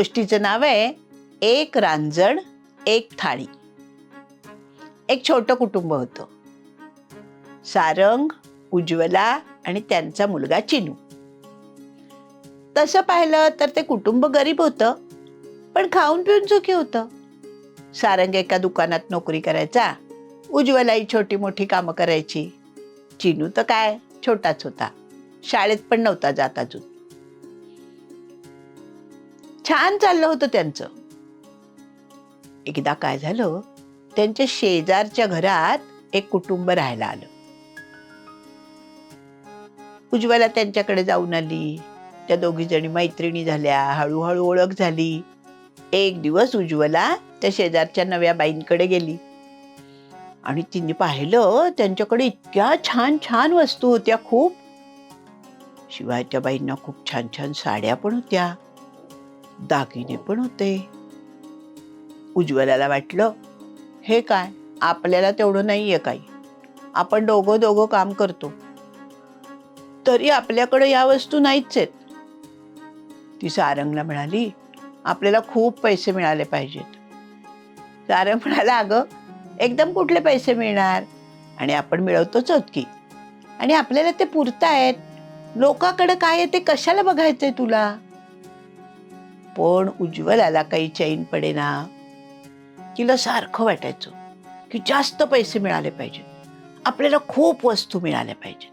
गोष्टीचं नाव आहे एक रांजण एक थाळी. एक छोटं कुटुंब होतं. सारंग उज्ज्वला आणि त्यांचा मुलगा चिनू. तसं पाहिलं तर ते कुटुंब गरीब होतं पण खाऊन पिऊन सुखी होतं. सारंग एका दुकानात नोकरी करायचा उज्ज्वलाही छोटी मोठी कामं करायची. चिनू तर काय छोटाच होता. शाळेत पण नव्हता जात अजून. छान चाललं होतं त्यांचं. एकदा काय झालं त्यांच्या शेजारच्या घरात एक कुटुंब राहायला आलं. उज्ज्वला त्यांच्याकडे जाऊन आली. त्या दोघी जणी मैत्रिणी झाल्या हळूहळू ओळख झाली. एक दिवस उज्ज्वला त्या शेजारच्या नव्या बाईंकडे गेली. आणि तिने पाहिलं त्यांच्याकडे इतक्या छान छान वस्तू होत्या खूप. शिवाय त्या बाईंना खूप छान छान साड्या पण होत्या. दागिने पण होते. उज्ज्वलाला वाटलं हे काय? आपल्याला तेवढं नाही आहे काही. आपण दोघं दोघं काम करतो. तरी आपल्याकडे या वस्तू नाहीच आहेत. ती सारंगला म्हणाली आपल्याला खूप पैसे मिळाले पाहिजेत. सारंग म्हणाला अगं एकदम कुठले पैसे मिळणार? आणि आपण मिळवतोच आहोत की. आणि आपल्याला ते पुरतायत. लोकाकडे काय आहे ते कशाला बघायचं आहे तुला? पण उज्ज्वलाला काही चैन पडेना. तिला सारखं वाटायचं की जास्त पैसे मिळाले पाहिजेत. आपल्याला खूप वस्तू मिळाल्या पाहिजेत.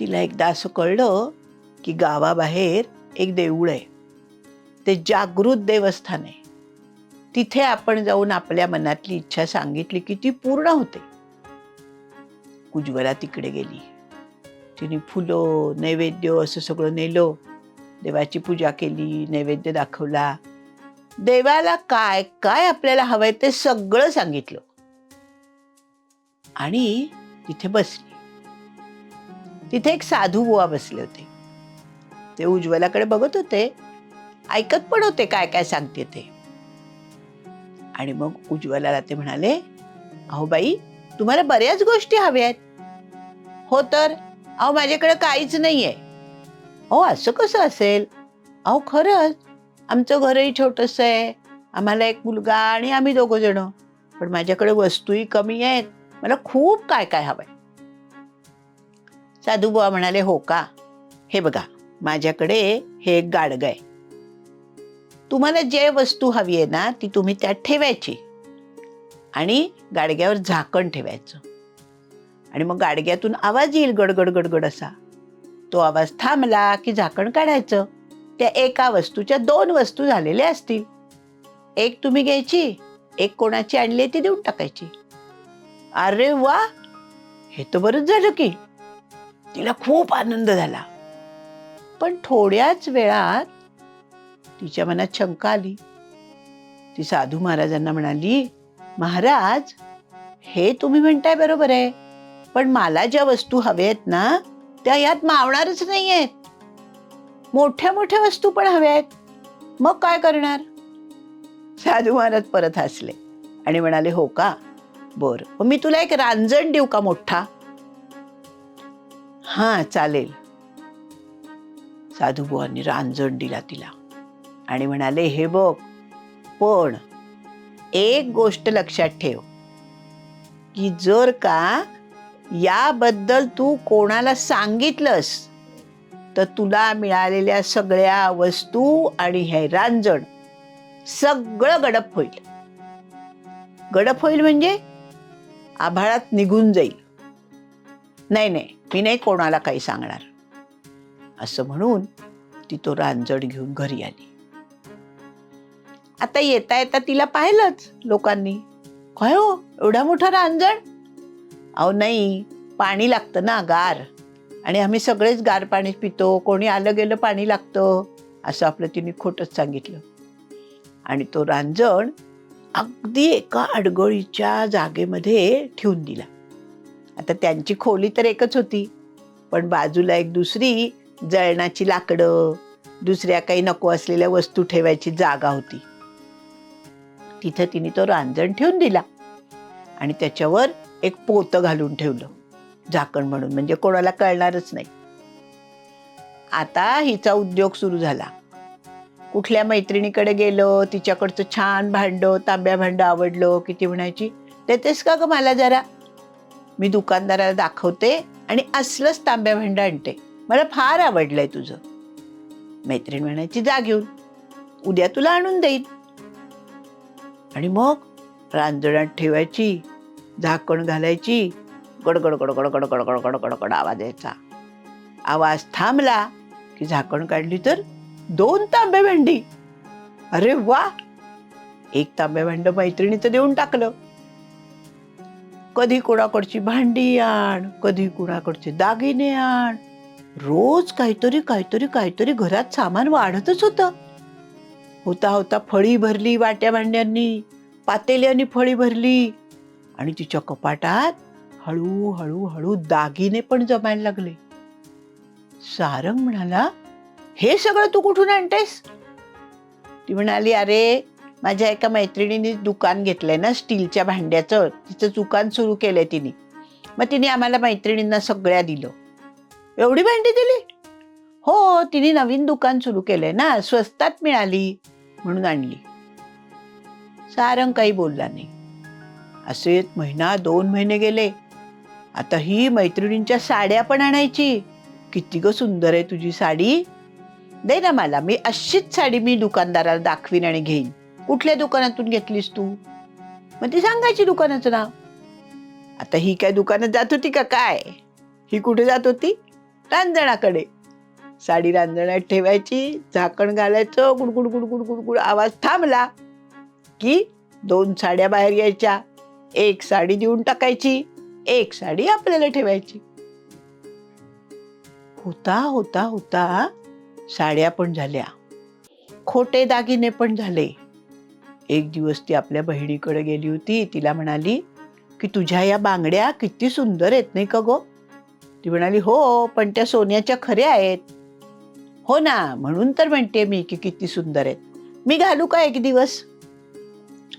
तिला एकदा असं कळलं की गावाबाहेर एक देऊळ आहे. ते जागृत देवस्थान आहे. तिथे आपण जाऊन आपल्या मनातली इच्छा सांगितली की ती पूर्ण होते. उज्ज्वला तिकडे गेली. तिने फुलं नैवेद्य असं सगळं नेलं. देवाची पूजा केली नैवेद्य दाखवला. देवाला काय काय आपल्याला हवंय ते सगळं सांगितलं. आणि तिथे बसली. तिथे एक साधू बुवा बसले होते. ते उज्ज्वलाकडे बघत होते. ऐकत पण होते काय काय सांगते ते. आणि मग उज्ज्वलाला ते म्हणाले अहो बाई तुम्हाला बऱ्याच गोष्टी हव्या आहेत हो तर. अहो माझ्याकडे काहीच नाहीये. अहो असं कसं असेल? अहो खरंच. आमचं घरही छोटंसं आहे. आम्हाला एक मुलगा आणि आम्ही दोघं जण. पण माझ्याकडे वस्तूही कमी आहेत. मला खूप काय काय हवं आहे साधूबुवा म्हणाले हो का? हे बघा माझ्याकडे हे एक गाडगं आहे. तुम्हाला जे वस्तू हवी आहे ना ती तुम्ही त्यात ठेवायची. आणि गाडग्यावर झाकण ठेवायचं. आणि मग गाडग्यातून आवाज येईल गडगड गडगड असा. तो आवाज थांबला की झाकण काढायचं. त्या एका वस्तूच्या दोन वस्तू झालेल्या असतील. एक तुम्ही घ्यायची एक कोणाची आणली ती देऊन टाकायची. अरे वा! हे तर बरंच झालं की. तिला खूप आनंद झाला. पण थोड्याच वेळात तिच्या मनात शंका आली. ती साधू महाराजांना म्हणाली महाराज हे तुम्ही म्हणताय बरोबर आहे. पण मला ज्या वस्तू हव्या आहेत ना त्या यात मावणारच नाही आहेत मोठ्या मोठ्या वस्तू पण हव्या आहेत मग काय करणार? साधू महाराज परत हसले आणि म्हणाले हो का? बर. मी तुला एक रांजण देऊ का मोठा? हा चालेल. साधूबुवांनी रांजण दिला तिला आणि म्हणाले हे बघ पण एक गोष्ट लक्षात ठेव की जर का याबद्दल तू कोणाला सांगितलंस? तर तुला मिळालेल्या सगळ्या वस्तू आणि हे रांजण सगळं गडप होईल. गडप होईल म्हणजे आभाळात निघून जाईल. नाही नाही मी नाही कोणाला काही सांगणार. असं म्हणून ती तो रांजण घेऊन घरी आली. आता येता येता तिला पाहिलंच लोकांनी. काय हो एवढा मोठा रांजण? अहो नाही पाणी लागतं ना गार. आणि आम्ही सगळेच गार पाणी पितो कोणी आलं गेलं पाणी लागतं असं आपलं तिने खोटंच सांगितलं. आणि तो रांजण अगदी एका अडगोळीच्या जागेमध्ये ठेवून दिला. आता त्यांची खोली तर एकच होती पण बाजूला एक दुसरी जळणाची लाकडं दुसऱ्या काही नको असलेल्या वस्तू ठेवायची जागा होती. तिथं तिने तो रांजण ठेवून दिला. आणि त्याच्यावर एक पोतं घालून ठेवलं झाकण म्हणून. म्हणजे कोणाला कळणारच नाही. आता हिचा उद्योग सुरू झाला. कुठल्या मैत्रिणीकडे गेलो तिच्याकडचं छान भांडं तांब्या भांडं आवडलं की ती म्हणायची देतेस का ग मला जरा? मी दुकानदाराला दाखवते आणि असलंच तांब्या भांडं आणते. मला फार आवडलंय तुझं. मैत्रीण म्हणायची जा घेऊन. उद्या तुला आणून देईन. आणि मग रांजणात ठेवायची झाकण घालायची. गडगड गडगड गडगड गडगड गडगड आवाज यायचा. आवाज थांबला की झाकण काढली तर दोन तांबे भांडी. अरे वा! एक तांबे भांड मैत्रिणीचं देऊन टाकलं. कधी कोणाकडची भांडी आण कधी कुणाकडचे दागिने आण. रोज काहीतरी काहीतरी काहीतरी घरात सामान वाढतच होतं. होता होता फळी भरली वाट्या भांड्यांनी पातेल्यांनी फळी भरली. आणि तिच्या कपाटात हळूहळू हळू हळू दागिने पण जमायला लागले. सारंग म्हणाला हे सगळं तू कुठून आणतेस? ती म्हणाली अरे माझ्या एका मैत्रिणीने दुकान घेतलंय ना स्टीलच्या भांड्याचं. तिचं दुकान सुरू केलंय तिने. मग तिने आम्हाला मैत्रिणींना सगळ्या दिलं. एवढी भांडी दिली? हो तिने नवीन दुकान सुरू केलंय ना स्वस्तात मिळाली म्हणून आणली. सारंग काही बोलला नाही. असे महिना दोन महिने गेले. आता ही मैत्रिणींच्या साड्या पण आणायची. किती ग सुंदर आहे तुझी साडी. दे ना मला मी अशीच साडी मी दुकानदाराला दाखवीन आणि घेईन. कुठल्या दुकानातून घेतलीस तू? मग ती सांगायची दुकानाचं नाव. आता ही काय दुकानात जात होती का काय? ही कुठे जात होती? रांजणाकडे. साडी रांजणात ठेवायची झाकण घालायचं गुडगुड गुडगुड गुडगुड आवाज थांबला की दोन साड्या बाहेर यायच्या. एक साडी देऊन टाकायची एक साडी आपल्याला ठेवायची. होता होता होता साड्या पण झाल्या. खोटे दागिने पण झाले. एक दिवस ती आपल्या बहिणीकडे गेली होती. तिला म्हणाली की तुझ्या या बांगड्या किती सुंदर आहेत नाही का गो? ती म्हणाली हो पण त्या सोन्याच्या खऱ्या आहेत. हो ना म्हणून तर म्हणते मी की किती सुंदर आहेत. मी घालू का एक दिवस?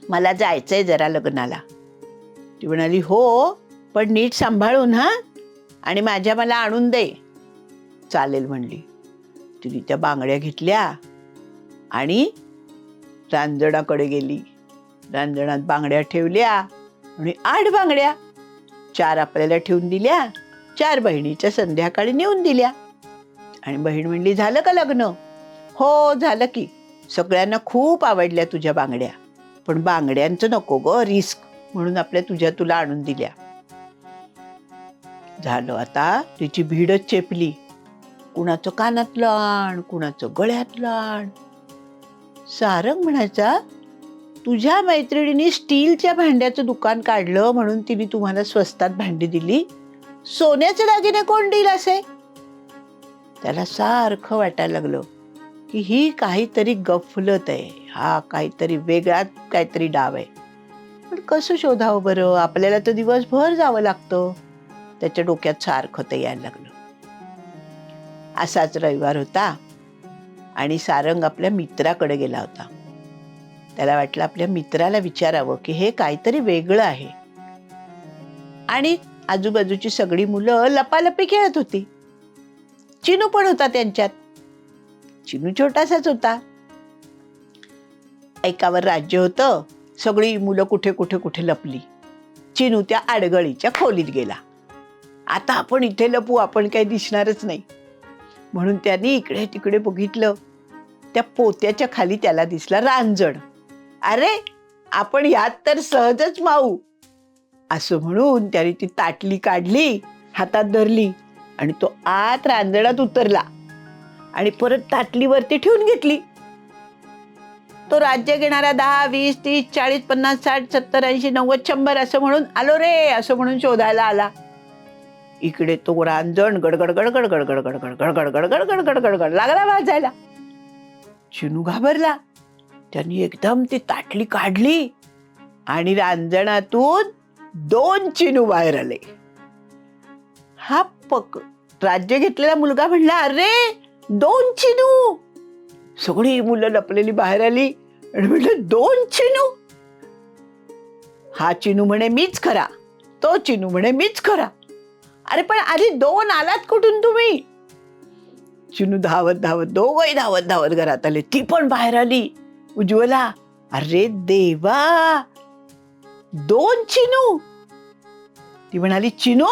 मला जायचंय जरा लग्नाला. ती म्हणाली हो पण नीट सांभाळून हां. आणि माझ्या मला आणून दे. चालेल म्हणली. तिने त्या बांगड्या घेतल्या आणि रांजणाकडे गेली. रांजणात बांगड्या ठेवल्या आणि आठ बांगड्या चार आपल्याला ठेवून दिल्या चार बहिणीच्या संध्याकाळी नेऊन दिल्या. आणि बहीण म्हणली झालं का लग्न? हो झालं की. सगळ्यांना खूप आवडल्या तुझ्या बांगड्या. पण बांगड्यांचं नको ग रिस्क. म्हणून आपल्या तुझ्या तुला आणून दिल्या. झालं आता तिची भीडच चेपली. कुणाचं कानातलं आण कुणाचं गळ्यातलं आण सारंग म्हणायचा तुझ्या मैत्रिणीने स्टीलच्या भांड्याचं दुकान काढलं म्हणून तिने तुम्हाला स्वस्तात भांडी दिली. सोन्याचे दागिने कोण देईल असे? त्याला सारखं वाटायला लागलं की ही काहीतरी गफलत आहे. हा काहीतरी वेगळाच काहीतरी डाव आहे. पण कसं शोधावं बरं? आपल्याला तर दिवसभर जावं लागतं. त्याच्या डोक्यात सारखं तर यायला लागलं. असाच रविवार होता आणि सारंग आपल्या मित्राकडे गेला होता. त्याला वाटलं आपल्या मित्राला विचारावं की हे काहीतरी वेगळं आहे. आणि आजूबाजूची सगळी मुलं लपालपी खेळत होती. चिनू पण होता त्यांच्यात. चिनू छोटासाच होता. एकावर राज्य होतं. सगळी मुलं कुठे कुठे कुठे लपली. चिनू त्या आडगळीच्या खोलीत गेला. आता आपण इथे लपू आपण काही दिसणारच नाही. म्हणून त्यांनी इकडे तिकडे बघितलं. त्या पोत्याच्या खाली त्याला दिसला रांजण. अरे आपण यात तर सहजच माऊ. असं म्हणून त्याने ती ताटली काढली हातात धरली आणि तो आत रांजणात उतरला. आणि परत ताटलीवरती ठेवून घेतली. तो राज्य घेणारा दहा वीस तीस चाळीस पन्नास साठ सत्तर ऐंशी नव्वद शंभर असं म्हणून आलो रे असं म्हणून शोधायला आला. इकडे तो रांजण गडगड गडगड गडगड गडगड गडगड गडगड गडगड गडगड लागला वाजायला. चिनू घाबरला. त्यांनी एकदम ती ताटली काढली आणि रांजणातून दोन चिनू बाहेर आले. हा पक राज्य घेतलेला मुलगा म्हणला अरे दोन चिनू सगळी मुलं लपलेली बाहेर आली आणि म्हटलं दोन चिनू. हा चिनू म्हणे मीच खरा. तो चिनू म्हणे मीच खरा. अरे पण आधी दोन आलात कुठून तुम्ही? चिनू धावत धावत दोघही धावत धावत घरात आले. ती पण बाहेर आली. उज्ज्वला. अरे देवा. दोन चिनू. ती म्हणाली चिनू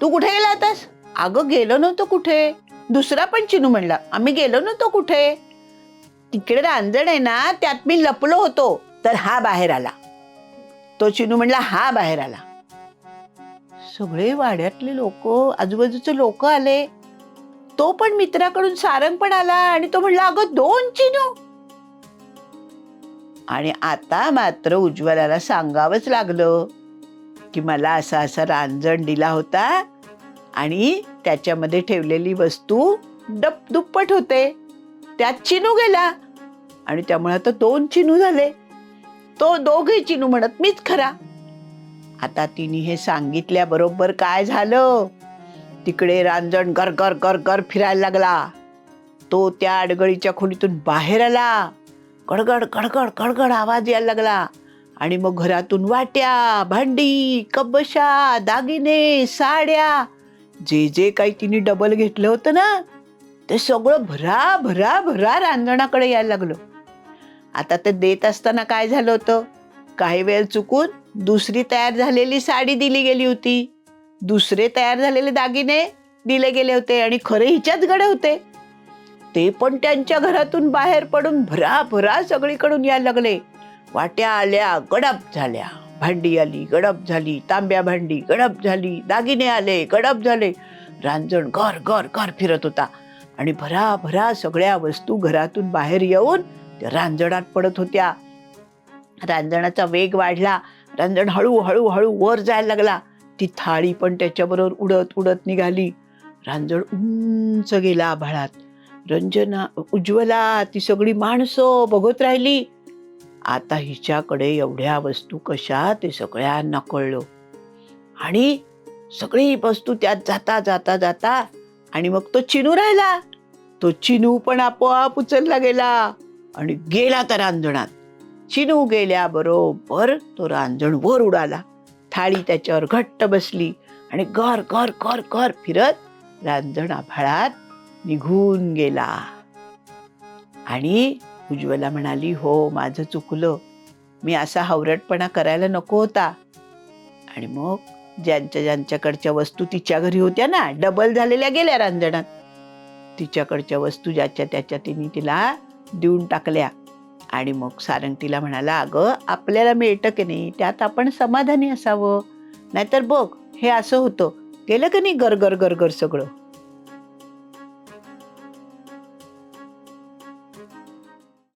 तू कुठे गेला आतास अगं गेलो नव्हतो कुठे. दुसरा पण चिनू म्हणला. आम्ही गेलो नव्हतो कुठे? तिकडे रांजण आहे ना त्यात मी लपलो होतो तर हा बाहेर आला. तो चिनू म्हणला हा बाहेर आला. सगळे वाड्यातले लोक आजूबाजूचे लोक आले. तो पण मित्राकडून सारंग पण आला आणि तो म्हणला अगं दोन चिनू. आणि आता मात्र उज्ज्वलाला सांगावंच लागलं की मला असा असा रांजण दिला होता आणि त्याच्यामध्ये ठेवलेली वस्तू डप दुप्पट होते. त्यात चिनू गेला. आणि त्यामुळे आता दोन चिनू झाले. तो दोघे चिनू म्हणत मीच खरा. आता तिने हे सांगितल्याबरोबर काय झालं? तिकडे रांजण गर गर गर गर फिरायला लागला. तो त्या अडगळीच्या खोलीतून बाहेर आला. गडगड गडगड गडगड आवाज यायला लागला. आणि मग घरातून वाट्या भांडी कबशा दागिने साड्या जे जे काही तिने डबल घेतलं होतं ना ते सगळं भरा भरा भरा रांजणाकडे यायला लागलं. आता ते देत असताना काय झालं होतं? काही वेळ चुकून दुसरी तयार झालेली साडी दिली गेली होती. दुसरे तयार झालेले दागिने दिले गेले होते आणि खरे हिच्याच गडे होते. ते पण त्यांच्या घरातून बाहेर पडून भरा भरा सगळीकडून यायला लागले. वाट्या आल्या गडप झाल्या. भांडी आली गडप झाली. तांब्या भांडी गडप झाली. दागिने आले गडप झाले. रांजण घर घर घर फिरत होता. आणि भरा भरा सगळ्या वस्तू घरातून बाहेर येऊन त्या रांजणात पडत होत्या. रांजणाचा वेग वाढला. रांजण हळूहळू हळू हळू वर जायला लागला. ती थाळी पण त्याच्याबरोबर उडत उडत निघाली. रांजण उंच गेला आभाळात. रंजना उज्ज्वला ती सगळी माणसं बघत राहिली. आता हिच्याकडे एवढ्या वस्तू कशा ते सगळ्यांना कळलं. आणि सगळी वस्तू त्यात जाता जाता जाता आणि मग तो चिनू राहिला. तो चिनू पण आपोआप उचलला गेला आणि गेला त्या रांजणात. चिनू गेल्याबरोबर तो रांजण वर उडाला. थाळी त्याच्यावर घट्ट बसली आणि घर घर घर घर फिरत रांजण आभाळात निघून गेला. आणि उज्ज्वला म्हणाली हो माझं चुकलं. मी असा हावरटपणा करायला नको होता. आणि मग ज्यांच्या ज्यांच्याकडच्या वस्तू तिच्या घरी होत्या ना डबल झालेल्या गेल्या रांजणात. तिच्याकडच्या वस्तू ज्याच्या त्याच्या तिने तिला देऊन टाकल्या. आणि मग सारंग तिला म्हणाला अगं आपल्याला मिळतं की नाही? त्यात आपण समाधानी असावं. नाहीतर बघ हे असं होतं. गेलं का नाही? गरगर गरगर सगळं?